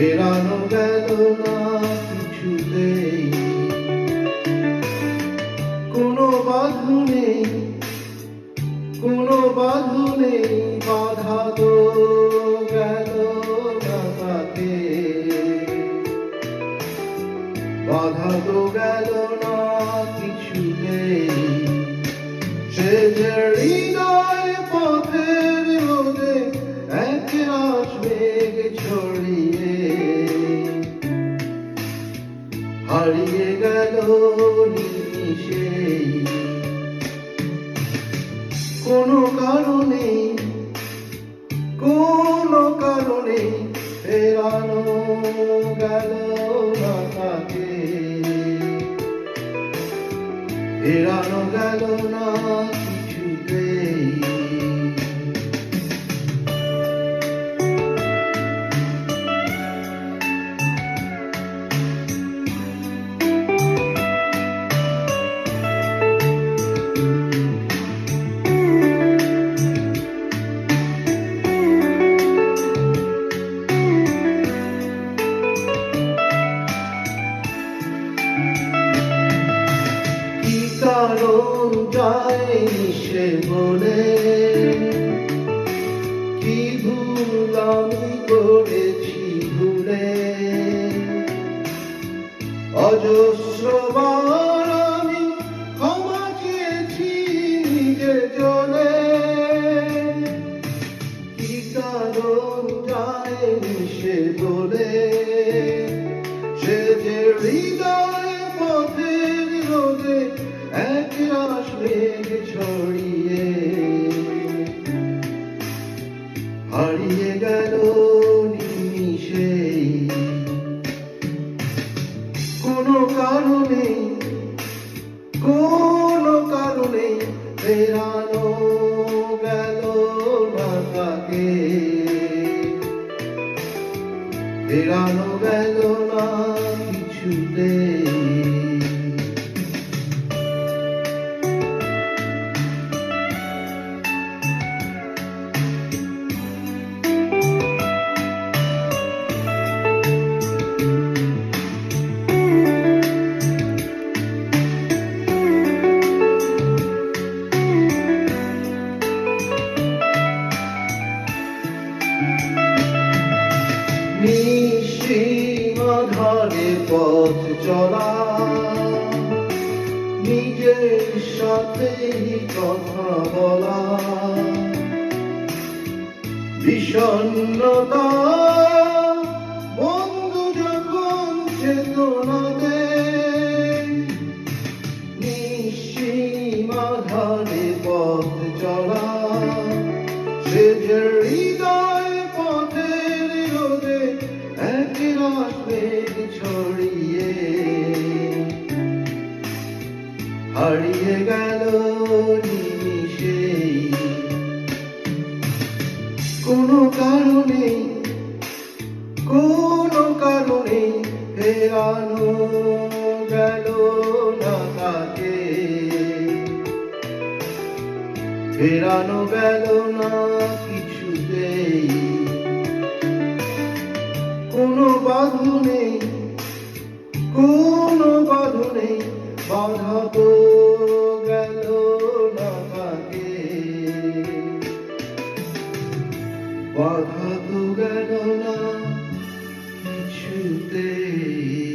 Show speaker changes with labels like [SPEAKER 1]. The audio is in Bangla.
[SPEAKER 1] এরানো গেল না কিছুতেই। কোনো বাধু নেই, কোনো বাধু নেই, বাধা তো গেল তাকে বাধা তো গেল না কিছুতেই। সে জড়িয়ে হারিয়ে গেল নিশে কোনো কারণে কোনো কারণে ফেরানো গেল না তাকে। ফেরানো গেল না বলে কি ভুল আমি করেছি ভুলে? অজস্রবার আমি ক্ষমা চেয়েছি নিজে চলে কি কারণ যায়নি সে বলে? সে যে হৃদয় পথের রোদে এক রাস মেঘ ফেরানো গেল না কিছুতে নিঃসীমা ধারে পথ চলা। নিজের সাথে কথা বলা। বিষণ্ণতা বন্ধু যখন চেতনা নিঃসীমা ধারে পথ চলা। ফেরানো গেল না তাকে? ফেরানো গেল না কিছুতেই। কোনো বাঁধনে কোনো বাঁধনে বাধা তো গেল না তাকে। বাধা তো গেল না You is.